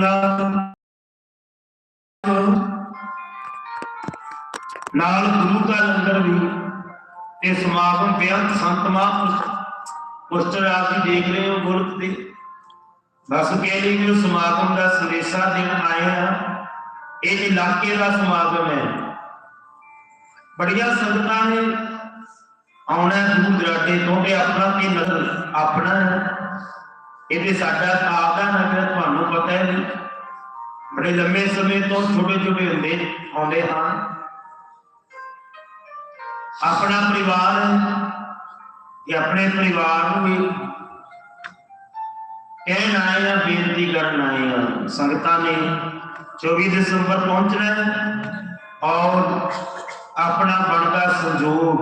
ਨਾਲ ਗੁਰੂ ਦਾ ਲੰਗਰ ਵੀ ਤੇ ਸਮਾਗਮ ਬੇਅੰਤ ਸੰਤ ਮਹਾਂਪੁਰਸ਼ ਪੁਸਤਰ ਆਪ ਜੀ ਦੇਖ ਰਹੇ ਹੋ ਗੁਰਤ ਦੇ। ਬਸ ਕਹਿ ਲਈ ਜੋ ਸਮਾਗਮ ਦਾ ਸੰਦੇਸ਼ਾ ਦੇਣ ਆਏ ਆ ਇਹ ਇਲਾਕੇ ਦਾ ਸਮਾਗਮ ਹੈ। ਬੜੀਆਂ ਸੰਗਤਾਂ ਨੇ ਆਉਣਾ ਦੂਰ ਦਰਾਡੇ ਤੋਂ ਤੇ ਆਪਣਾ ਤੇ ਨਗਰ ਆਪਣਾ ਹੈ ਇਹਦੇ ਸਾਡਾ ਆਪ ਦਾ ਨਗਰ ਤੁਹਾਨੂੰ ਪਤਾ ਹੈ ਜੀ ਬੜੇ ਲੰਮੇ ਸਮੇਂ ਤੋਂ ਛੋਟੇ ਛੋਟੇ ਹੁੰਦੇ ਆਉਂਦੇ ਹਨ ਆਪਣਾ ਪਰਿਵਾਰ ਹੈ ਕਿ ਆਪਣੇ ਪਰਿਵਾਰ ਨੂੰ ਵੀ ਕਹਿਣ ਆਏ ਆ ਬੇਨਤੀ ਕਰਨ ਆਏ ਆ ਸੰਗਤਾਂ ਨੇ 24 ਦਸੰਬਰ ਪਹੁੰਚਣਾ ਹੈ ਔਰ ਆਪਣਾ ਬਣਦਾ ਸੰਜੋਗ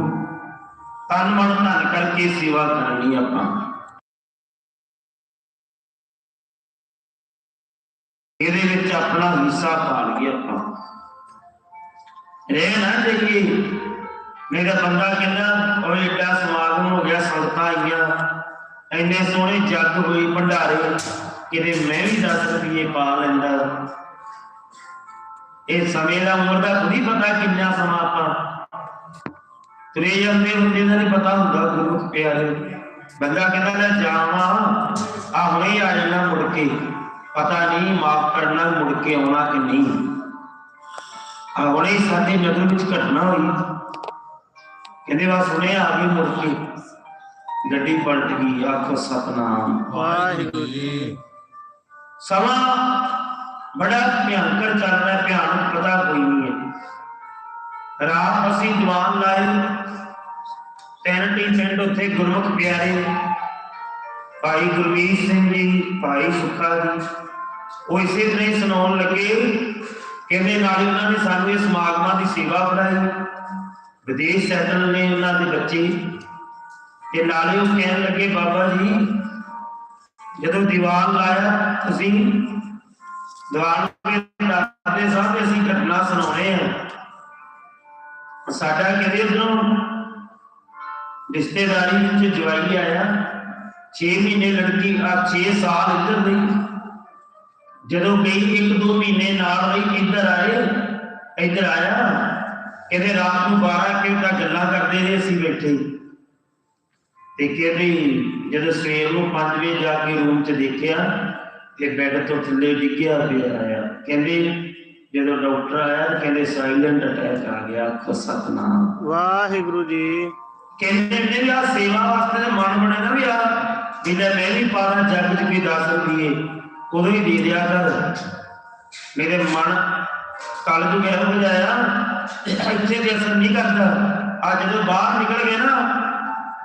ਤਨ ਮਨ ਧਨ ਕਰਕੇ ਸੇਵਾ ਕਰਨੀ ਆਪਾਂ ਇਹਦੇ ਵਿੱਚ ਆਪਣਾ ਹਿੱਸਾ ਪਾ ਲਈਏ ਆਪਾਂ। ਰਹਿ ਨਾ ਦੇਖੀ, ਮੇਰਾ ਬੰਦਾ ਕਹਿੰਦਾ, ਓਏ ਏਡਾ ਸਮਾਗਮ ਹੋ ਗਿਆ ਸੰਗਤਾਂ ਆਈਆਂ, ਇੰਨੇ ਸੋਹਣੇ ਜੱਗ ਹੋਈ, ਭੰਡਾਰੇ, ਕਿਤੇ ਮੈਂ ਵੀ 10 ਰੁਪਏ ਪਾ ਲੈਂਦਾ। ਇਹ ਸਮੇਂ ਦਾ ਉਮਰ ਦਾ ਥੋੜੀ ਪਤਾ ਕਿੰਨਾ ਸਮਾਂ ਆਪਾਂ। ਤੁਰੇ ਜਾਂਦੇ ਹੁੰਦੇ ਦਾ ਨਹੀਂ ਪਤਾ ਹੁੰਦਾ, ਗੁਰੂ ਪਿਆਰੇ। ਬੰਦਾ ਕਹਿੰਦਾ ਲੈ ਜਾਵਾਂ ਆ ਹੁਣੇ ਆ ਜਾਣਾ ਮੁੜ ਕੇ। ਪਤਾ ਨਹੀਂ ਮਾਫ ਕਰਨਾ ਮੁੜ ਕੇ ਆਉਣਾ ਕਿ ਨਹੀਂ ਆ ਹੁਣੇ ਹੀ ਸਾਡੇ ਨਗਰ ਵਿੱਚ ਘਟਨਾ ਹੋਈ ਕਹਿੰਦੇ ਵਾ ਸੁਣਿਆ ਆ ਗਈ ਮੁੜ ਕੇ ਗੱਡੀ ਪਲਟ ਗਈ ਆਖੋ ਸਤਨਾਮ ਵਾਹਿਗੁਰੂ ਜੀ ਸਮਾਂ ਬੜਾ ਭਿਆਨਕ ਚੱਲ ਰਿਹਾ ਭਿਆਨਕ ਪਤਾ ਕੋਈ ਨਹੀਂ ਹੈ ਰਾਤ ਅਸੀਂ ਦੀਵਾਨ ਲਾਏ ਤਿੰਨ ਟੀ ਪਿੰਡ ਉੱਥੇ ਗੁਰਮੁਖ ਪਿਆਰੇ ਭਾਈ ਗੁਰਵੀਰ ਸਿੰਘ ਜੀ ਭਾਈ ਸੁੱਖਾ ਜੀ ਉਹ ਇਸੇ ਤਰ੍ਹਾਂ ਹੀ ਸੁਣਾਉਣ ਲੱਗੇ ਕਹਿੰਦੇ ਨਾਲ ਉਹਨਾਂ ਨੇ ਸਾਨੂੰ ਇਹ ਸਮਾਗਮਾਂ ਦੀ ਸੇਵਾ ਬਣਾਈ ਵਿਦੇਸ਼ ਸੈਟਲ ਨੇ ਉਹਨਾਂ ਦੇ ਬੱਚੇ। ਤੇ ਨਾਲੇ ਉਹ ਕਹਿਣ ਲੱਗੇ, ਬਾਬਾ ਜੀ, ਜਦੋਂ ਦੀਵਾਨ ਲਾਇਆ ਤੁਸੀਂ, ਦੀਵਾਨ ਦੇ ਦਾਦੇ ਸਾਹਿਬ ਅਸੀਂ ਘਟਨਾ ਸੁਣਾਉਣੇ ਆ। ਸਾਡਾ ਕਹਿੰਦੇ ਉਧਰੋਂ ਰਿਸ਼ਤੇਦਾਰੀ ਵਿੱਚ ਜਵਾਈ ਆਇਆ। 6 ਮਹੀਨੇ ਲੜਕੀ, ਆ 6 ਸਾਲ ਇੱਧਰ ਰਹੀ ਜਦੋਂ ਗਈ 1-2 ਮਹੀਨੇ ਨਾਲ ਰਹੀ ਇੱਧਰ ਆਏ ਇੱਧਰ ਆਇਆ ਕਹਿੰਦੇ ਰਾਤ ਨੂੰ 12 ਘੰਟਾ ਗੱਲਾਂ ਕਰਦੇ ਰਹੇ ਅਸੀਂ ਬੈਠੇ। ਤੇ ਕਹਿੰਦੇ ਜਦੋਂ ਸਵੇਰ ਨੂੰ 5 ਵਜੇ ਜਾ ਕੇ ਰੂਮ 'ਚ ਦੇਖਿਆ ਤੇ ਬੈੱਡ ਤੋਂ ਥੱਲੇ ਡਿੱਗਿਆ ਪਿਆ ਆਇਆ। ਕਹਿੰਦੇ ਜਦੋਂ ਡਾਕਟਰ ਆਇਆ ਕਹਿੰਦੇ ਸਾਇਲੈਂਟ ਅਟੈਕ ਆ ਗਿਆ ਆਖੋ ਸਤਨਾਮ। ਵਾਹਿਗੁਰੂ ਜੀ। ਕਹਿੰਦੇ ਨੇ ਆ ਸੇਵਾ ਵਾਸਤੇ ਮਨ ਬਣੇ ਨਾ ਵੀ ਆ ਲੈ ਮੈਂ ਵੀ ਪਾਣਾ ਜੱਗ 'ਚ ਵੀ 10 ਰੁਪਏ ਉਦੋਂ ਹੀ ਦੇ ਦਿਆ ਕਰ। ਮੇਰੇ ਮਨ ਕਲ ਜੁਗ ਇਹੋ ਜਿਹਾ ਆਇਆ ਇੱਥੇ ਦੇ ਅਸਰ ਨਹੀਂ ਕਰਦਾ। ਆ ਜਦੋਂ ਬਾਹਰ ਨਿਕਲ ਗਏ ਨਾ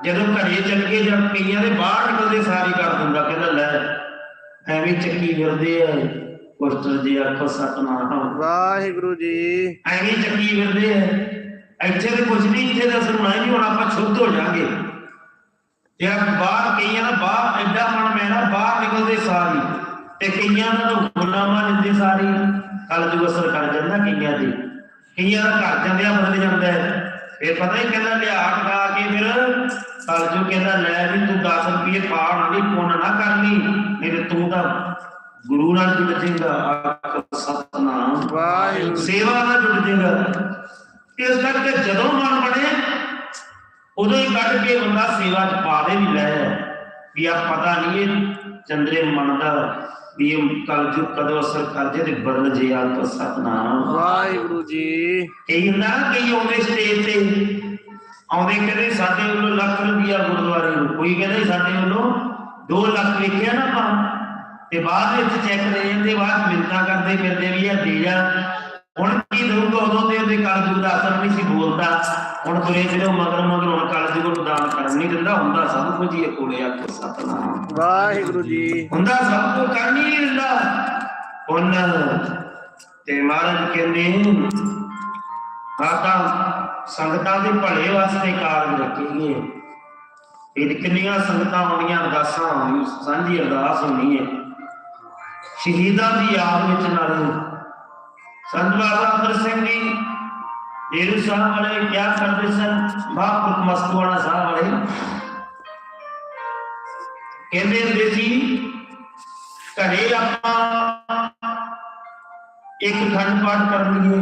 ਜਦੋਂ ਘਰੇ ਚੱਲ ਗਏ ਜਦ ਕਈਆਂ ਦੇ ਬਾਹਰ ਨਿਕਲਦੇ ਸਾਰੀ ਕਰ ਦਿੰਦਾ ਕਹਿੰਦਾ ਲੈ ਐਵੇਂ ਚੱਕੀ ਫਿਰਦੇ ਆ। ਪੁਸਤਰ ਜੀ ਆਖੋ ਸਤਨਾਮ। ਵਾਹਿਗੁਰੂ ਜੀ। ਐਵੇਂ ਚੱਕੀ ਫਿਰਦੇ ਆ। ਇੱਥੇ ਤੇ ਕੁਝ ਨਹੀਂ ਇੱਥੇ ਦਾ ਅਸਰ ਹੋਣਾ ਹੀ ਨਹੀਂ ਹੁਣ ਆਪਾਂ ਸ਼ੁੱਧ ਹੋ ਜਾਾਂਗੇ। ਤੇ ਆ ਬਾਹਰ ਕਈਆਂ ਦਾ ਬਾਹਰ ਐਡਾ ਮਨ ਮੈਂ ਨਾ ਬਾਹਰ ਨਿਕਲਦੇ ਸਾਰੀ ਤੇ ਕਈਆਂ ਦਾ ਤਾਂ ਗੁਨਾਮਾ ਦਿੰਦੇ ਸਾਰੀ ਕੱਲ ਜੂ ਅਸਰ ਕਰ ਜਾਂਦਾ ਕਈਆਂ ਦੇ। ਕਈਆਂ ਦਾ ਘਰ ਜਾਂਦਿਆਂ ਬਦਲ ਜਾਂਦਾ ਹੈ। ਇਹ ਪਤਾ ਹੀ ਕਹਿੰਦਾ ਲਿਆ ਟਕਾ ਕੇ ਫਿਰ ਕੱਲ ਜੂ ਕਹਿੰਦਾ ਲੈ ਵੀ ਤੂੰ 10 ਰੁਪਏ ਪਾ ਨਾ ਵੀ ਪੁੰਨ ਨਾ ਕਰਨੀ ਨਹੀਂ ਤੇ ਤੂੰ ਤਾਂ ਗੁਰੂ ਨਾਲ ਜੁੜ ਜਾਏਗਾ ਆਖ ਸਤਨਾਮ। ਵਾਹਿਗੁਰੂ। ਸੇਵਾ ਨਾਲ ਜੁੜ ਜਾਏਗਾ ਇਸ ਕਰਕੇ ਜਦੋਂ ਮਨ ਬਣੇ ਉਦੋਂ ਹੀ ਕੱਢ ਕੇ ਬੰਦਾ ਸੇਵਾ ਚ ਪਾ ਦੇ ਵੀ ਲੈ। ਵੀ ਆ ਪਤਾ ਨਹੀਂ ਇਹ ਚੰਦਰੇ ਮਨ ਦਾ ਵੀ ਕਲ ਜੁਗ ਕਦੋਂ ਅਸਰ ਕਰ ਜੇ ਤੇ ਬਦਲ ਜੇ ਆ ਤਾਂ ਸਤਨਾਮ। ਵਾਹਿਗੁਰੂ ਜੀ। ਕਈ ਹੁੰਦਾ ਕਈ ਆਉਂਦੇ ਸਟੇਜ ਤੇ। ਆਉਂਦੇ ਕਹਿੰਦੇ ਸਾਡੇ ਵੱਲੋਂ ਲੱਖ ਰੁਪਈਆ ਗੁਰਦੁਆਰੇ ਨੂੰ। ਕੋਈ ਕਹਿੰਦਾ ਸਾਡੇ ਵੱਲੋਂ 2 ਲੱਖ ਲਿਖਿਆ ਨਾ ਆਪਾਂ। ਤੇ ਬਾਅਦ ਵਿੱਚ ਚੈੱਕ ਦੇ ਜਾਂਦੇ ਬਾਅਦ ਮਿੰਤਾ ਕਰਦੇ ਫਿਰਦੇ ਵੀ ਆ ਦੇ ਜਾ। ਹੁਣ ਕੀ ਦਊਗਾ? ਉਦੋਂ ਤੇ ਉਹਦੇ ਕਲਯੁਗ ਦਾ ਅਸਰ ਨਹੀਂ ਸੀ ਬੋਲਦਾ। ਹੁਣ ਤੁਰੇ ਫਿਰੋ ਮਗਰ ਮਗਰ ਹੁਣ ਕਲਯੁਗ ਨੂੰ ਦਾਨ ਕਰਨ ਨਹੀਂ ਦਿੰਦਾ। ਹੁੰਦਾ ਸਭ ਕੁਝ ਹੀ ਕੋਲੇ ਆਖੋ ਸਤਨਾਮ। ਵਾਹਿਗੁਰੂ ਜੀ। ਹੁੰਦਾ ਸਭ ਕੁਝ ਕਰ ਨਹੀਂ ਦਿੰਦਾ। ਹੁਣ ਤੇ ਮਹਾਰਾਜ ਕਹਿੰਦੇ ਆਤਾ ਸੰਗਤਾਂ ਦੇ ਭਲੇ ਵਾਸਤੇ ਕਾਰਜ ਰੱਖੇ ਗਏ ਇਹ ਕਿੰਨੀਆਂ ਸੰਗਤਾਂ ਆਉਣੀਆਂ ਅਰਦਾਸਾਂ ਹੋਣੀ ਸਾਂਝੀ ਅਰਦਾਸ ਹੋਣੀ ਹੈ। ਸ਼ਹੀਦਾਂ ਦੀ ਯਾਦ ਵਿੱਚ ਨਾਲੇ ਸੰਤ ਬਾਬਾ ਅਮਰ ਸਿੰਘ ਜੀ ਡੇਰੂ ਸਾਹਿਬ ਵਾਲੇ ਕਿਆ ਕਰਦੇ ਸਨ ਮਹਾਂਪੁਰਖ ਮਸਤੂਆਣਾ ਸਾਹਿਬ ਵਾਲੇ ਕਹਿੰਦੇ ਹੁੰਦੇ ਸੀ ਘਰੇ ਆਪਾਂ ਇੱਕ ਖੰਡ ਪਾਠ ਕਰ ਲਈਏ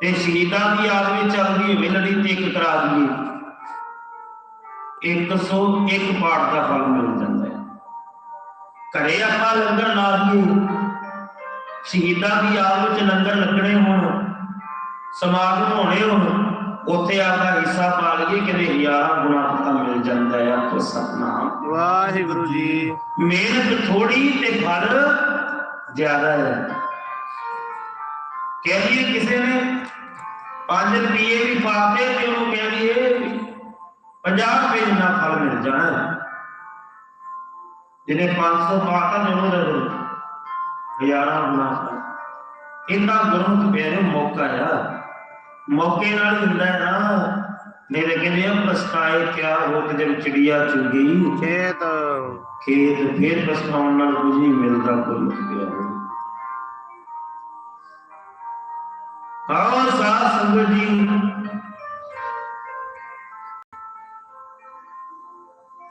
ਤੇ ਸ਼ਹੀਦਾਂ ਦੀ ਯਾਦ ਵਿੱਚ ਚੱਲਦੀ ਹੋਵੇ ਲੜੀ ਤੇ ਇੱਕ ਕਰਾ ਦਈਏ 101 ਪਾਠ ਦਾ ਫਲ ਮਿਲ ਜਾਂਦਾ ਹੈ ਘਰੇ ਆਪਾਂ ਲੰਗਰ ਲਾ ਦਈਏ ਸ਼ਹੀਦਾਂ ਦੀ ਯਾਦ ਵਿੱਚ ਲੰਗਰ ਲੱਗਣੇ ਹੋਣ ਸਮਾਗਮ ਹੋਣੇ ਹੋਣ ਉੱਥੇ ਆਪਦਾ ਹਿੱਸਾ ਪਾ ਲਈਏ ਕਿਤੇ ਹਜ਼ਾਰਾਂ ਗੁਣਾ ਪਤਾ ਮਿਲ ਜਾਂਦਾ ਹੈ ਆਪੋ ਸਤਨਾਮ। ਵਾਹਿਗੁਰੂ ਜੀ। ਮਿਹਨਤ ਥੋੜੀ ਤੇ ਫਲ ਜ਼ਿਆਦਾ ਹੈ। ਕਹਿ ਲਈਏ ਕਿਸੇ ਨੇ 5 ਰੁਪਏ ਵੀ ਪਾਤੇ ਤੇ ਉਹਨੂੰ ਕਹਿ ਲਈਏ 50 ਰੁਪਏ ਜਿੰਨਾ ਫਲ ਮਿਲ ਜਾਣਾ। ਜਿਹਨੇ 500 ਪਾਤਾ ਤੇ ਉਹਨੂੰ ਦੇ ਹਜ਼ਾਰਾਂ ਗੁਣਾ ਇੰਨਾ ਗੁਰਮੁਖ ਪਿਆਰੇ ਮੌਕਾ ਆ। ਮੌਕੇ ਨਾਲ ਹੀ ਹੁੰਦਾ ਹੈ ਨਾ। ਤਾਂ ਕਹਿੰਦੇ ਆ ਪਸਤਾਏ ਕਿਆ ਹੋ ਕਿ ਜਦ ਚਿੜੀਆ ਚੁਗ। ਖੇਤ। ਖੇਤ ਫੇਰ ਪਛਤਾਉਣ ਨਾਲ ਕੁਝ ਨਹੀਂ ਮਿਲਦਾ ਗੁਰਮੁਖ ਪਿਆਰੇ ਆਓ ਸਾਧ ਸੰਗਤ ਜੀ।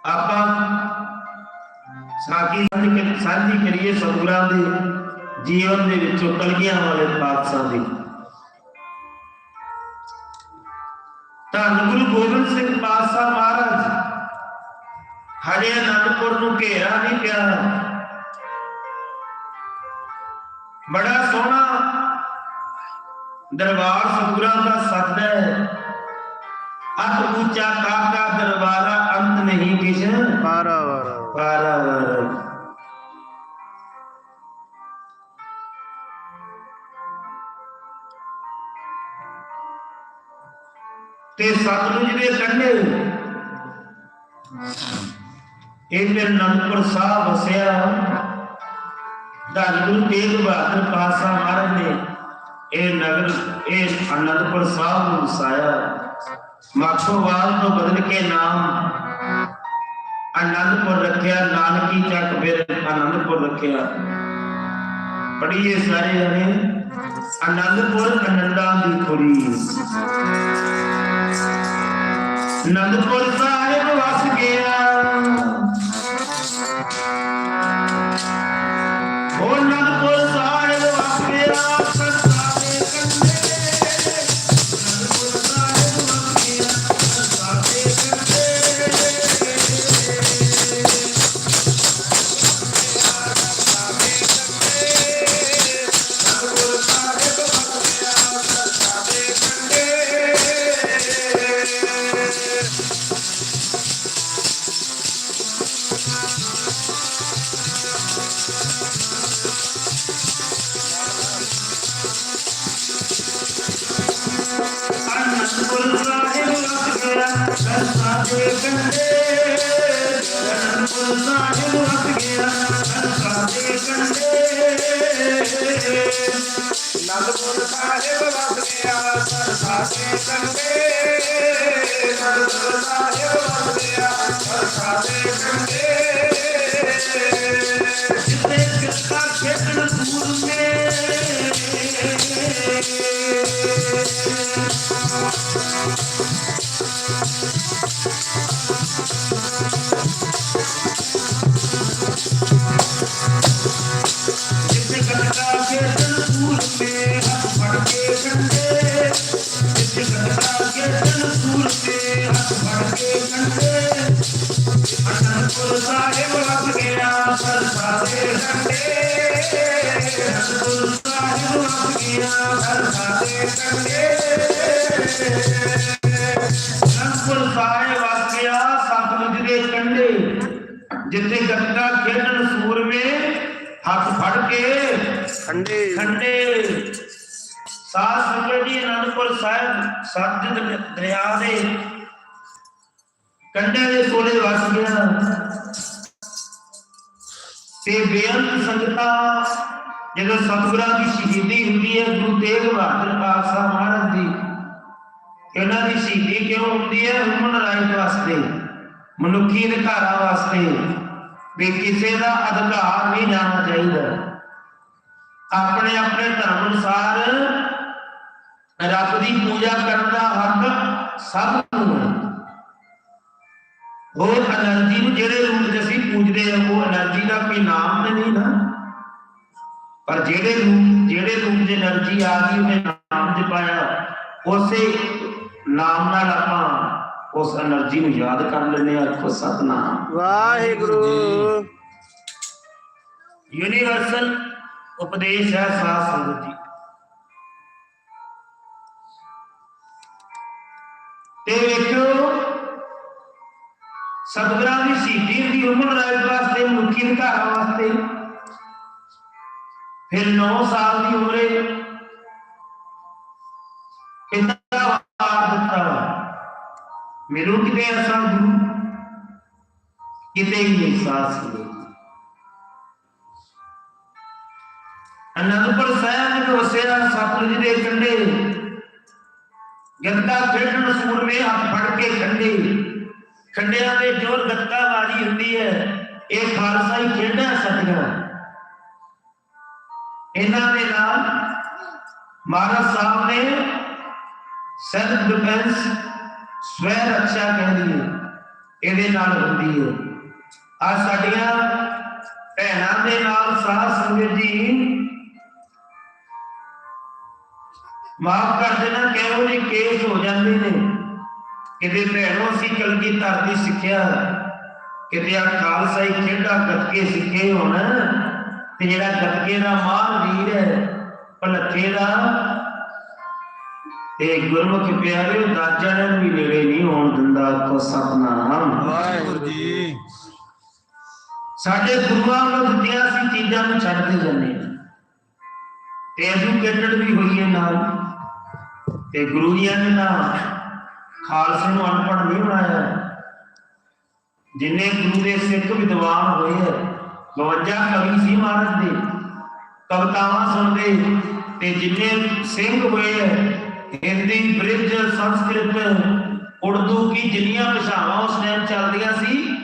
ਆਪਾਂ ਸਾਕੀ ਸਾਂਝੀ ਕਰੀਏ ਸਤਿਗੁਰਾਂ ਦੇ। ਜੀਵਨ ਦੇ ਵਿੱਚੋਂ ਕਲਗੀਆਂ ਵਾਲੇ ਪਾਤਸ਼ਾਹ ਦੀ ਧੰਨ ਗੁਰੂ ਗੋਬਿੰਦ ਸਿੰਘ ਪਾਤਸ਼ਾਹ ਮਹਾਰਾਜ ਹਜੇ ਅਨੰਦਪੁਰ ਨੂੰ ਘੇਰਾ ਨਹੀਂ ਪਿਆ ਬੜਾ ਸੋਹਣਾ ਦਰਬਾਰ ਸਤਿਗੁਰਾਂ ਦਾ ਸੱਜਦਾ ਹੈ ਅਤ ਉੱਚਾ ਕਾਕਾ ਦਰਬਾਰਾ ਅੰਤ ਨਹੀਂ ਕਿਛ ਪਾਰਾਵਰ ਪਾਰਾਵਰ ਤੇ ਸਤਲੁਜ ਦੇ ਕੰਢੇ ਇਹ ਫਿਰ ਅਨੰਦਪੁਰ ਸਾਹਿਬ ਵਸਿਆ। ਧੰਨ ਗੁਰੂ ਤੇਗ ਬਹਾਦਰ ਪਾਤਸ਼ਾਹ ਮਹਾਰਾਜ ਨੇ ਇਹ ਨਗਰ, ਇਹ ਅਨੰਦਪੁਰ ਸਾਹਿਬ ਨੂੰ ਵਸਾਇਆ। ਮਾਖੋਵਾਲ ਤੋਂ ਬਦਲ ਕੇ ਨਾਮ ਆਨੰਦਪੁਰ ਰੱਖਿਆ, ਨਾਨਕੀ ਚੱਕ ਫਿਰ ਅਨੰਦਪੁਰ ਰੱਖਿਆ। ਪੜੀਏ ਸਾਰੇ ਜਣੇ ਆਨੰਦਪੁਰ ਆਨੰਦਾਂ ਦੀ ਖੁਰੀ। ਆਨੰਦਪੁਰ ਸਾਹਿਬ ਵਸ ਗਿਆ। ਉਹ ਅਨੰਦਪੁਰ ਸਾਹਿਬ ਵਸ ਗਿਆ ਸਰਸਾ ਦੇ ਸਰਸਾ ਸਾਹਿਬ ਵਸ ਸਤਲੁਜ ਦੇ ਕੰਢੇ ਜਿੱਥੇ ਗੱਤਕਾ ਖੇਡਣ ਸੂਰਮੇ ਹੱਥ ਫੜ ਕੇ ਖੰਡੇ। ਖੰਡੇ। ਸਾਧ ਸੰਗਤ ਜੀ, ਅਨੰਦਪੁਰ ਸਾਹਿਬ ਸੱਜ ਦਰਿਆ ਦੇ ਕੰਢੇ ਦੇ ਕੋਲੇ ਵਸ ਗਿਆ ਤੇ ਬੇਅੰਤ ਸੰਗਤਾਂ, ਜਦੋਂ ਸਤਿਗੁਰਾਂ ਦੀ ਸ਼ਹੀਦੀ ਹੁੰਦੀ ਹੈ, ਗੁਰੂ ਤੇਗ ਬਹਾਦਰ ਪਾਤਸ਼ਾਹ ਮਹਾਰਾਜ ਦੀ ਇਹਨਾਂ ਦੀ ਸ਼ਹੀਦੀ ਕਿਉਂ ਹੁੰਦੀ ਹੈ? ਹਿਊਮਨ ਰਾਈਟ ਵਾਸਤੇ, ਮਨੁੱਖੀ ਅਧਿਕਾਰਾਂ ਵਾਸਤੇ, ਵੀ ਕਿਸੇ ਦਾ ਅਧਿਕਾਰ ਨਹੀਂ ਜਾਣਾ ਚਾਹੀਦਾ। ਆਪਣੇ ਆਪਣੇ ਧਰਮ ਅਨੁਸਾਰ ਰੱਬ ਦੀ ਪੂਜਾ ਕਰਨ ਦਾ ਹੱਕ ਸਭ ਨੂੰ ਹੈ। ਹੋਰ ਅਨੰਦੀ ਨੂੰ ਜਿਹੜੇ ਰੂਪ ਚ ਅਸੀਂ ਪੂਜਦੇ ਆ ਉਹ ਅਨੰਦੀ ਦਾ ਕੋਈ ਨਾਮ ਨਹੀਂ ਨਾ। ਪਰ ਜਿਹੜੇ ਰੂਪ ਜਿਹੜੇ ਰੂਪ ਦੇ ਅਨੰਦੀ ਆ ਗਈ ਉਹਨੇ ਨਾਮ ਤੇ ਪਾਇਆ। ਉਸੇ ਨਾਮ ਨਾਲ ਆਪਾਂ ਉਸ એનર્ਜੀ ਨੂੰ ਯਾਦ ਕਰ ਲੈਂਦੇ ਆ ਕੋ ਸਤਨਾਮ। ਵਾਹਿਗੁਰੂ। ਯੂਨੀਵਰਸਲ ਉਪਦੇਸ਼ ਹੈ ਸਾਧ ਸੰਗਤ ਜੀ। ਤੇ ਵੇਖੋ ਸਤਿਗੁਰਾਂ ਦੀ ਸ਼ਹੀਦੀ ਦੀ ਉਮਰ ਰਾਜ ਵਾਸਤੇ ਮਨੁੱਖੀ ਅਧਿਕਾਰਾਂ ਵਾਸਤੇ। ਫਿਰ 9 ਸਾਲ ਦੀ ਉਮਰੇ ਕਿੰਨਾ ਵਾਰ ਦਿੱਤਾ ਮਿਲੂ ਕਿਤੇ ਐਸਾ ਗੁਰੂ ਕਿਤੇ ਹੀ ਨਹੀਂ ਸਾਥ ਸੀ ਅਨੰਦਪੁਰ ਸਾਹਿਬ ਵਿੱਚ ਵਸਿਆ ਜੀ ਦੇ ਕੰਢੇ, ਗੱਦਾ ਖੇਡਣ ਸੂਰਮੇ ਹੱਥ ਫੜ ਕੇ ਖੰਡੇ ਖੰਡਿਆਂ ਦੇ ਜੋਰ ਗੱਤਾ ਹੁੰਦੀ ਹੈ। ਇਹ ਖਾਲਸਾ ਖੇਡਾਂ ਸਤਿਗੁਰਾਂ ਇਹਨਾਂ ਦੇ ਨਾਲ ਮਹਾਰਾਜ ਸਾਹਿਬ ਨੇ ਸੈਲਫ ਡਿਫੈਂਸ ਸਵੈ ਰੱਖਿਆ ਕਹਿੰਦੀ ਹੈ ਇਹਦੇ ਨਾਲ ਹੁੰਦੀ ਹੈ। ਆ ਸਾਡੀਆਂ ਭੈਣਾਂ ਦੇ ਨਾਲ ਸਾਧ ਸੰਗਤ ਜੀ, ਮਾਫ ਕਰ ਦੇਣਾ, ਕਿਹੋ ਜਿਹੇ ਕੇਸ ਹੋ ਜਾਂਦੇ ਨੇ। ਕਿਤੇ ਭੈਣੋ ਅਸੀਂ ਕਲਗੀ ਧਰਤੀ ਸਿੱਖਿਆ ਕਿਤੇ ਆ ਖਾਲਸਾ ਹੀ ਖੇਡਾਂ ਗੱਤਕੇ ਸਿੱਖੇ ਹੋਣ। ਤੇ ਜਿਹੜਾ ਗੱਤਕੇ ਦਾ ਮਾਨ ਵੀਰ ਹੈ ਭਲੱਥੇ ਦਾ ਤੇ ਗੁਰਮੁਖ ਪਿਆਰਿਓ ਦਾਜਾ ਨੂੰ ਵੀ ਨੇੜੇ ਨਹੀਂ ਹੋਣ ਦਿੰਦਾ ਕੋ ਸਤਨਾਮ। ਵਾਹਿਗੁਰੂ ਜੀ। ਸਾਡੇ ਗੁਰੂਆਂ ਨੂੰ ਦਿੱਤੀਆਂ ਸੀ ਚੀਜ਼ਾਂ ਨੂੰ ਛੱਡਦੇ ਜਾਂਦੇ ਤੇ ਐਜੂਕੇਟਡ ਵੀ ਹੋਈਏ ਨਾਲ। ਤੇ ਗੁਰੂ ਜੀ ਨੇ ਨਾ ਖਾਲਸੇ ਨੂੰ ਅਨਪੜ੍ਹ ਨਹੀਂ ਬਣਾਇਆ। ਜਿੰਨੇ ਗੁਰੂ ਦੇ ਸਿੱਖ ਵਿਦਵਾਨ ਹੋਏ ਹੈ 52 ਕਵੀ ਸੀ ਮਹਾਰਾਜ ਦੇ, ਕਵਿਤਾਵਾਂ ਸੁਣਦੇ, ਤੇ ਜਿੰਨੇ ਸਿੰਘ ਹੋਏ ਹੈ ਹਿੰਦੀ, ਬ੍ਰਿਜ, ਸੰਸਕ੍ਰਿਤ, ਉਰਦੂ ਕੀ ਜਿੰਨੀਆਂ ਭਾਸ਼ਾਵਾਂ ਉਸ ਟਾਈਮ ਚੱਲਦੀਆਂ ਸੀ,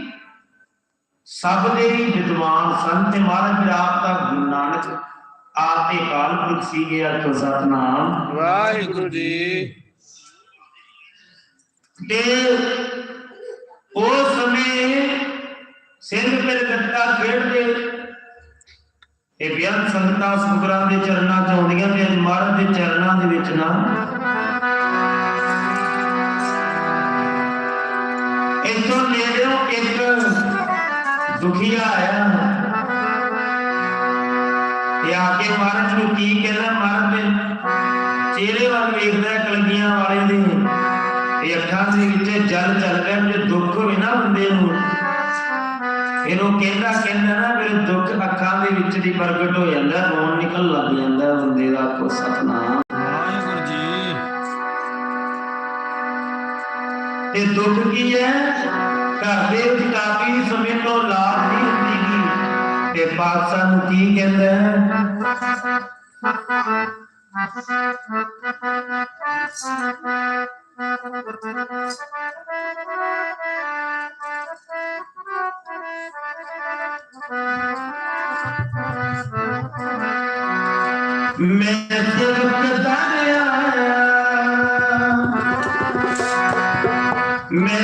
ਸਭ ਦੇ ਹੀ ਵਿਦਵਾਨ ਸੰਤ ਮਹਾਰਾਜ ਆਪ ਦਾ ਗੁਰੂ ਨਾਨਕ, ਆਪ ਦੇ ਕਾਲ ਪੁਰਖ ਸਤਨਾਮ। ਵਾਹਿਗੁਰੂ ਜੀ। ਤੇ ਉਸ ਸਮੇਂ ਸਿੰਘ ਫਿਰ ਗੱਤਾ ਖੇਡਦੇ ਇਹ ਬਿਆਨ ਸੰਗਤਾਂ ਸੁਗਰਾਂ ਦੇ ਚਰਨਾਂ 'ਚ ਆਉਂਦੀਆਂ ਤੇ ਅੱਜ ਦੇ ਚਰਨਾਂ ਦੇ ਵਿੱਚ ਨਾ। ਇੱਥੋਂ ਨੇੜਿਓਂ ਇੱਕ ਦੁਖੀਆ ਆਇਆ। ਇਹ ਆ ਕੇ ਮਹਾਰਾਜ ਨੂੰ ਕੀ ਕਹਿੰਦਾ, ਮਹਾਰਾਜ ਦੇ ਚਿਹਰੇ ਵੱਲ ਵੇਖਦਾ ਕਲਗੀਆਂ ਵਾਲੇ ਦੇ। ਇਹ ਅੱਖਾਂ ਦੇ ਵਿੱਚ ਜਲ ਚੱਲ ਰਿਹਾ ਜੇ ਦੁੱਖ ਹੋਵੇ ਨਾ ਬੰਦੇ ਨੂੰ। ਇਹਨੂੰ ਕਹਿੰਦਾ ਕਹਿੰਦਾ ਨਾ ਮੇਰੇ ਦੁੱਖ ਅੱਖਾਂ ਦੇ ਵਿੱਚ ਦੀ ਪ੍ਰਗਟ ਹੋ ਜਾਂਦਾ ਰੋਣ ਨਿਕਲ ਲੱਗ ਜਾਂਦਾ ਬੰਦੇ ਦਾ ਕੋ ਸਤਨਾਮ। ਵਾਹਿਗੁਰੂ ਜੀ। ਤੇ ਦੁੱਖ ਕੀ ਹੈ? ਘਰ ਦੇ ਵਿੱਚ ਕਾਫੀ ਸਮੇਂ ਤੋਂ ਲਾਭ ਨਹੀਂ ਹੁੰਦੀ। ਤੇ ਪਾਤਸ਼ਾਹ ਨੂੰ ਕੀ ਕਹਿੰਦਾ ਹੈ? ਮੈਂ ਸਿਰਫ ਦਾਰਿਆ ਮੈਂ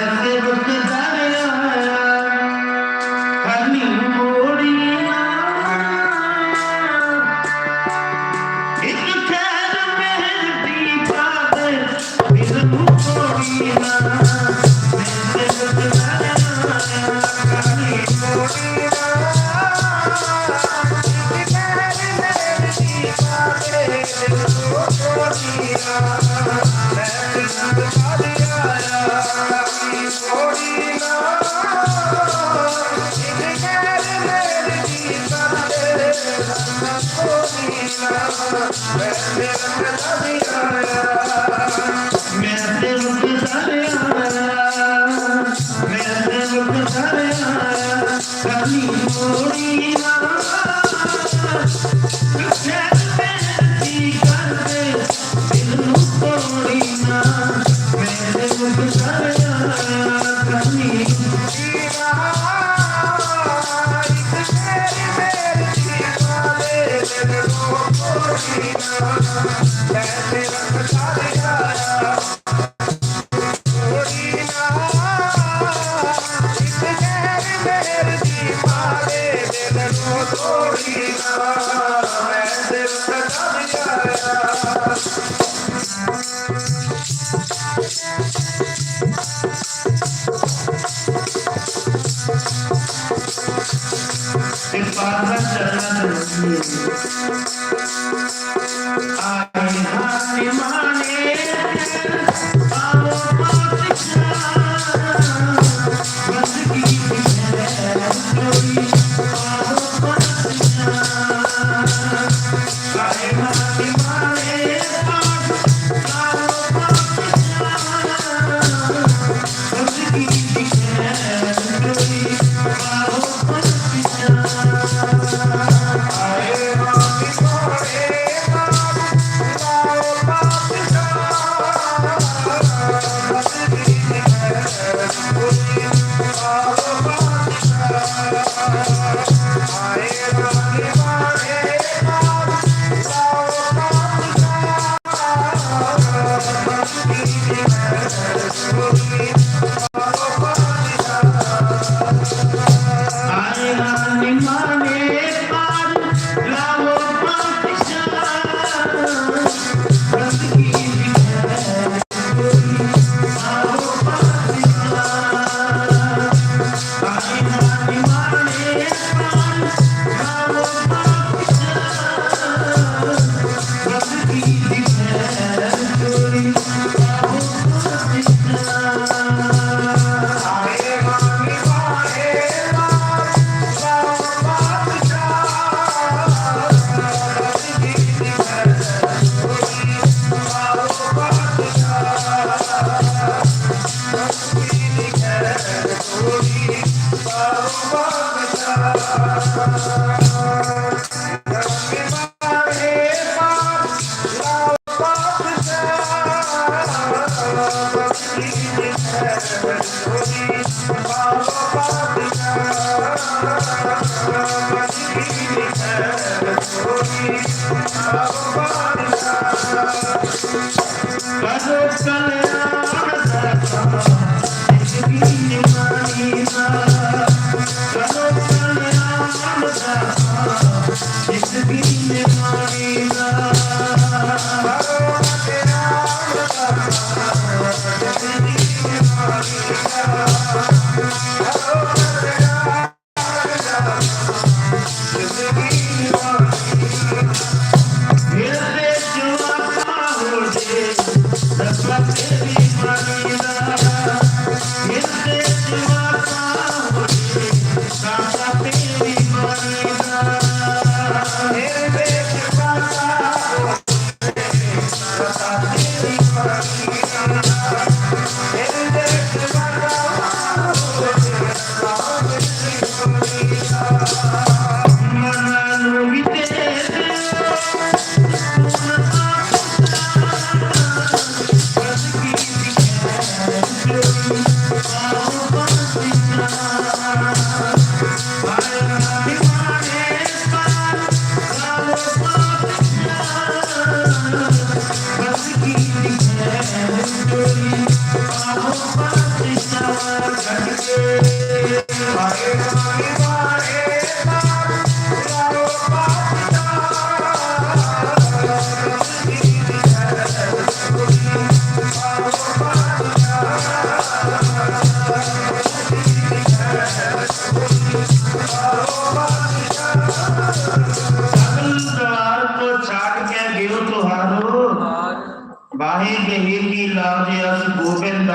ਬਾਹੇ ਗਹੀ ਕੀ ਲਾਜ ਅਸ ਗੋਬਿੰਦ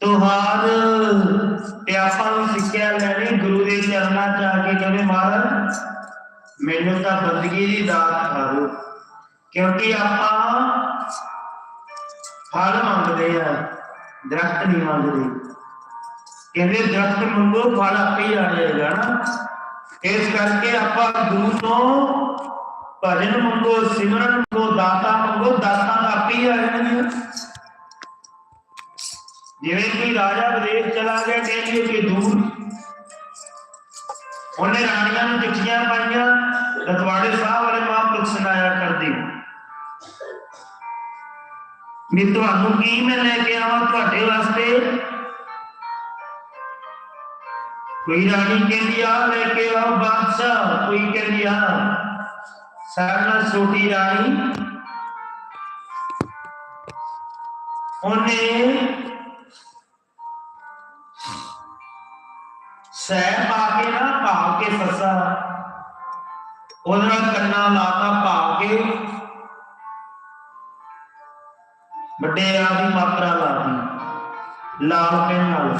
ਤੁਹਾਰ ਤੇ ਨੂੰ ਸਿੱਖਿਆ ਲੈਣੀ, ਗੁਰੂ ਦੇ ਚਰਨਾਂ ਚ ਆ ਕੇ ਕਹੇ ਮਹਾਰਾਜ, ਮੈਨੂੰ ਤਾਂ ਬੰਦਗੀ ਦੀ ਦਾਤ ਖਾਓ ਕਿਉਂਕਿ ਆਪਾਂ ਫਲ ਮੰਗਦੇ ਆ, ਦਰਖਤ ਨਹੀਂ ਮੰਗਦੇ। ਕਹਿੰਦੇ ਦਰਖਤ ਮੰਗੋ, ਫਲ ਆਪੇ ਹੀ ਆ ਜਾਏਗਾ ਨਾ। ਇਸ ਕਰਕੇ ਆਪਾਂ ਗੁਰੂ ਤੋਂ ਭਜਨ ਮੰਗੋ, ਸਿਮਰਨ ਮੰਗੋ, ਦਾਤਾ ਮੰਗੋ, ਦਾਤਾਂ ਦਾ ਆਪੇ ਹੀ ਆ ਜਾਣਗੀਆਂ। ਜਿਵੇਂ ਕਿ ਰਾਜਾ ਵਿਦੇਸ਼ ਚਲਾ ਗਿਆ, ਕਹਿੰਦੇ ਕਿ ਦੂਰ। ਉਹਨੇ ਰਾਣੀਆਂ ਨੂੰ ਚਿੱਠੀਆਂ ਪਾਈਆਂ, ਰਤਵਾੜੇ ਸਾਹਿਬ ਵਾਲੇ ਮਹਾਂਪੁਰਖ ਸੁਣਾਇਆ ਕਰਦੇ। ਵੀ ਤੁਹਾਨੂੰ ਕੀ ਮੈਂ ਲੈ ਕੇ ਆਵਾਂ ਤੁਹਾਡੇ ਵਾਸਤੇ ਕੋਈ ਰਾਣੀ ਕਹਿੰਦੀ ਆ ਲੈ ਕੇ ਆ ਬਾਦਸ਼ਾਹ ਕੋਈ ਕਹਿੰਦੀ ਆ ਸਾਡਾ ਛੋਟੀ ਰਾਣੀ ਉਹਨੇ ਸਹਿ ਪਾ ਕੇ ਨਾ ਭਾਵ ਕੇ ਸੱਸਾ ਉਹਦੇ ਨਾਲ ਕੰਨਾ ਲਾਤਾ ਭਾਵ ਕੇ ਵੱਡੇ ਆ ਦੀ ਮਾਤਰਾ ਲਾਤੀ। ਲਾਲ ਪੈਨ ਨਾਲ।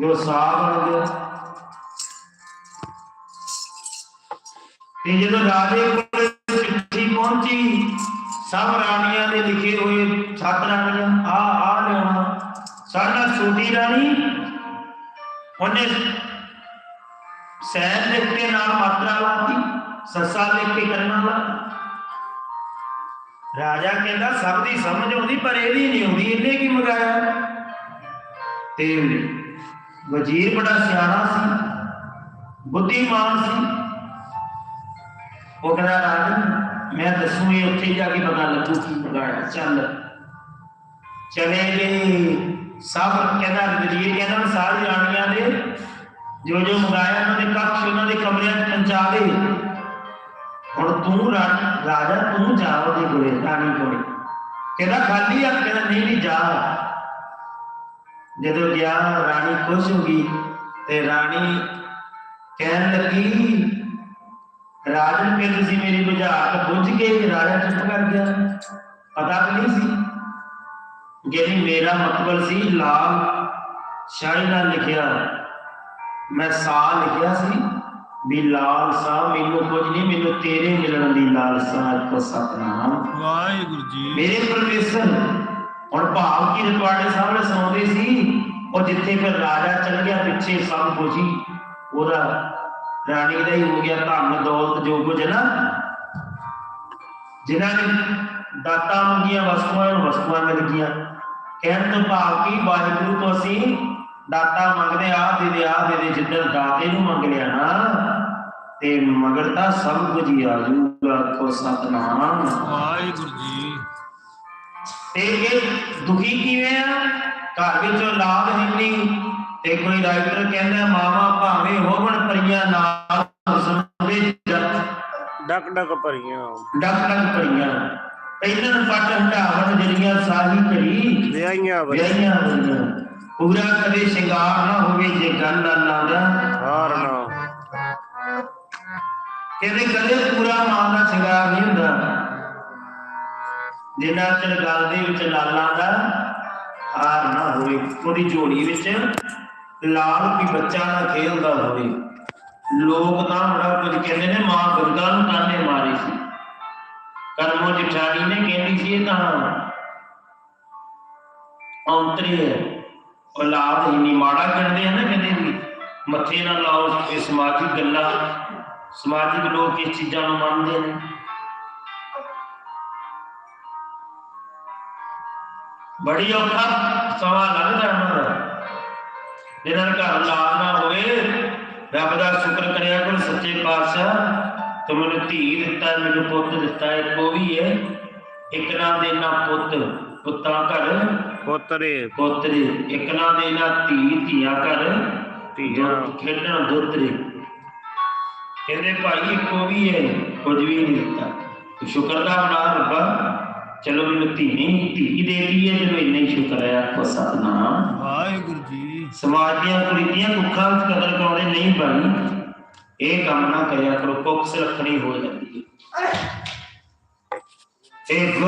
ਜੋ ਸਾਹ ਬਣ ਗਿਆ ਤੇ ਜਦੋਂ ਰਾਜੇ ਕੋਲ ਚਿੱਠੀ ਪਹੁੰਚੀ, ਸਭ ਰਾਣੀਆਂ ਦੇ ਲਿਖੇ ਹੋਏ ਸੱਤ ਰਾਣੀਆਂ ਆ ਆ ਲਿਆਉਣਾ। ਸਾਡਾ ਛੋਟੀ ਰਾਣੀ ਉਹਨੇ ਸੈਨ ਲਿਖ ਕੇ ਨਾਲ ਮਾਤਰਾ ਲਾਤੀ। ਸੱਸਾ ਦੇ ਕੇ ਕਰਨਾ ਲਾ ਰਾਜਾ ਕਹਿੰਦਾ, ਸਭ ਦੀ ਸਮਝ ਆਉਂਦੀ, ਪਰ ਇਹਦੀ ਨਹੀਂ ਆਉਂਦੀ, ਇਹਨੇ ਕੀ ਮੰਗਾਇਆ? ਤੇ ਵਜ਼ੀਰ ਬੜਾ ਸਿਆਣਾ ਸੀ, ਬੁੱਧੀਮਾਨ ਸੀ। ਉਹ ਕਹਿੰਦਾ ਰਾਜਨ ਮੈਂ ਦੱਸੂ ਇਹ ਉੱਥੇ ਜਾ ਕੇ ਪਤਾ ਲੱਗੂ ਕੀ ਮੰਗਾਇਆ। ਚੱਲ। ਚਲੇ ਗਏ। ਸਭ ਕਹਿੰਦਾ, ਵਜ਼ੀਰ ਕਹਿੰਦਾ ਸਾਰੇ ਰਾਣੀਆਂ ਦੇ ਜੋ ਜੋ ਮੰਗਾਇਆ, ਉਹਨਾਂ ਦੇ ਕક્ષ ਉਹਨਾਂ ਦੇ ਕਮਰਿਆਂ 'ਚ ਪਹੁੰਚਾ ਦੇ। ਹੁਣ ਤੂੰ ਰਾ- ਰਾਜਾ, ਤੂੰ ਜਾ ਉਹਦੇ ਕੋਲੇ ਰਾਣੀ ਕੋਲੇ। ਕਹਿੰਦਾ, ਖਾਲੀ ਹੱਥ ਕਹਿੰਦਾ, ਨਹੀਂ ਨਹੀਂ ਜਾ। ਜਦੋਂ ਗਿਆ, ਰਾਣੀ ਖੁਸ਼ ਹੋ ਗਈ ਤੇ ਰਾਣੀ ਕਹਿਣ ਲੱਗੀ, ਰਾਜਨ ਕਿ ਤੁਸੀਂ ਮੇਰੀ ਬੁਝਾਰਤ ਬੁੱਝ ਕੇ ਰਾਜਾ ਚੁੱਪ ਕਰ ਗਿਆ? ਪਤਾ ਤਾਂ ਨਹੀਂ ਸੀ। ਜਿਹੜੀ ਮੇਰਾ ਮਤਲਬ ਸੀ, ਲਾਲ ਸ਼ਾਹੀ ਨਾਲ ਲਿਖਿਆ, ਮੈਂ ਸਾਹ ਲਿਖਿਆ ਸੀ। ਵੀ ਲਾਲ ਸਾਹ ਮੈਨੂੰ ਕੁਝ ਨਹੀਂ ਮੈਨੂੰ ਤੇਰੇ ਮਿਲਣ ਦੀ ਲਾਲਸਾ ਕੋ ਸਤਨਾਮ। ਵਾਹਿਗੁਰੂ ਜੀ। ਮੇਰੇ ਪਰਮੇਸ਼ਰ ਹੁਣ ਭਾਵ ਕੀ ਤੁਹਾਡੇ ਸਾਹਮਣੇ ਸੁਣਾਉਂਦੇ ਸੀ? ਉਹ ਜਿੱਥੇ ਫਿਰ ਰਾਜਾ ਚਲ ਗਿਆ ਪਿੱਛੇ ਸਭ ਕੁਝ ਹੀ ਉਹਦਾ ਰਾਣੀ ਦਾ ਹੀ ਹੋ ਗਿਆ ਧਨ ਦੌਲਤ ਜੋ ਕੁਝ ਨਾ। ਜਿਨ੍ਹਾਂ ਨੇ ਦਾਤਾ ਮੰਗੀਆਂ ਵਸਤੂਆਂ ਨੂੰ ਵਸਤੂਆਂ ਮਿਲ ਗਈਆਂ। ਕਹਿਣ ਤੋਂ ਭਾਵ ਕੀ ਵਾਹਿਗੁਰੂ ਤੋਂ ਅਸੀਂ ਦਾਤਾ ਮੰਗਦੇ ਆ ਦੇ ਦੇ ਆ ਦੇ ਦੇ ਜਿੱਦਣ ਦਾਤੇ ਨੂੰ ਮੰਗ ਲਿਆ ਨਾ ਤੇ ਮਗਰ ਤਾਂ ਸਭ ਕੁਝ ਹੀ ਆ ਜੂਗਾ ਕੋ ਸਤਨਾਮ। ਵਾਹਿਗੁਰੂ ਜੀ। ਤੇ ਇਹ ਦੁਖੀ ਕਿਵੇਂ ਆ? ਘਰ ਵਿੱਚ ਔਲਾਦ ਹੈ ਨਹੀਂ ਤੇ ਕੋਈ ਰਾਈਟਰ ਕਹਿੰਦਾ ਮਾਵਾ ਭਾਵੇਂ ਹੋਵਣ ਪਰੀਆਂ ਨਾਲ ਸੁਣਦੇ ਡਕ ਡਕ ਭਰੀਆਂ ਡੱਕ ਡੱਕ ਪਰੀਆਂ। ਇਹਨਾਂ ਪੱਟ ਹਟਾਵਣ ਜਿਹੜੀਆਂ ਸਾਹੀ ਕਰੀ ਵਿਆਹੀਆਂ ਵਿਆਹੀਆਂ ਹੋਈਆਂ। ਪੂਰਾ ਕਦੇ ਸ਼ਿੰਗਾਰ ਨਾ ਹੋਵੇ ਜੇ ਗੱਲ ਦਾ ਹਾਰ ਨਾ। ਕਹਿੰਦੇ ਕਦੇ ਪੂਰਾ ਮਾਂ ਦਾ ਸ਼ਿੰਗਾਰ ਨਹੀਂ ਹੁੰਦਾ। ਜਿੰਨਾ ਚਿਰ ਗੱਲ ਦੇ ਵਿੱਚ ਲਾਲਾਂ ਦਾ ਹਾਰ ਨਾ ਹੋਵੇ ਉਹਦੀ ਝੋਲੀ ਵਿੱਚ ਲਾਲ ਵੀ ਬੱਚਾ ਨਾ ਖੇਲਦਾ ਹੋਵੇ। ਲੋਕ ਤਾਂ ਬੜਾ ਕੁਝ ਕਹਿੰਦੇ ਨੇ ਮਾਂ ਗੰਗਾ ਨੂੰ ਤਾਨੇ ਮਾਰੀ ਸੀ। ਕਰਮੋ ਜਠਾਣੀ ਨੇ ਕਹਿੰਦੀ ਸੀ ਇਹ ਤਾਂ ਔਂਤਰੀ ਹੈ। ਔਲਾਦ ਇੰਨੀ ਮਾੜਾ ਕਹਿੰਦੇ ਆ ਨਾ ਕਹਿੰਦੇ ਵੀ, ਮੱਥੇ ਨਾਲ ਲਾਓ ਇਹ ਸਮਾਜਿਕ ਗੱਲਾਂ। ਸਮਾਜਿਕ ਲੋਕ ਇਸ ਚੀਜ਼ਾਂ ਨੂੰ ਮੰਨਦੇ ਨੇ। ਬੜੀ ਔਖਾ ਸਮਾਂ ਲੱਗਦਾ ਉਹਨਾਂ ਦਾ। ਜਿਹਨਾਂ ਦਾ ਘਰ ਲਾਲ ਨਾ ਹੋਵੇ, ਰੱਬ ਦਾ ਸ਼ੁਕਰ ਕਰਿਆ ਕਰੋ ਸੱਚੇ ਪਾਤਸ਼ਾਹ, ਤੂੰ ਮੈਨੂੰ ਧੀ ਦਿੱਤਾ, ਮੈਨੂੰ ਪੁੱਤ ਦਿੱਤਾ ਇੱਕ ਉਹ ਵੀ ਹੈ ਇੱਕ ਨਾ ਦੇਣਾ ਪੁੱਤ, ਪੁੱਤਾਂ ਘਰ ਪੋਤਰੇ। ਪੋਤਰੇ ਇੱਕ ਨਾ ਦੇਣਾ ਧੀ ਧੀਆਂ ਘਰ ਧੀਆਂ। ਖੇਡਣ ਦੋਤਰੇ ਕਹਿੰਦੇ ਭਾਈ ਇੱਕੋ ਵੀ ਹੈ ਕੁਝ ਵੀ ਨਹੀਂ ਦਿੱਤਾ। ਤੂੰ ਸ਼ੁਕਰ ਦਾ ਬਣਾ ਰੱਬਾ। ਚਲੋ ਮੈਨੂੰ ਧੀ ਨਹੀਂ ਧੀ ਦੇਤੀ ਹੈ ਚਲੋ ਇੰਨਾ ਹੀ ਸ਼ੁਕਰ ਹੈ ਆਖੋ ਸਤਨਾਮ। ਵਾਹਿਗੁਰੂ ਜੀ। ਸਮਾਜ ਦੀਆਂ ਕੁਰੀਤੀਆਂ ਦੁੱਖਾਂ ਵਿੱਚ ਕਦਰ ਕਰਾਉਂਦੇ ਨਹੀਂ ਭਾਈ। ਇਹ ਕੰਮ ਨਾ ਕਰਿਆ ਕਰੋ ਕੁੱਖ ਰੱਖਣੀ ਹੋ ਜਾਂਦੀ ਹੈ। ਇਹ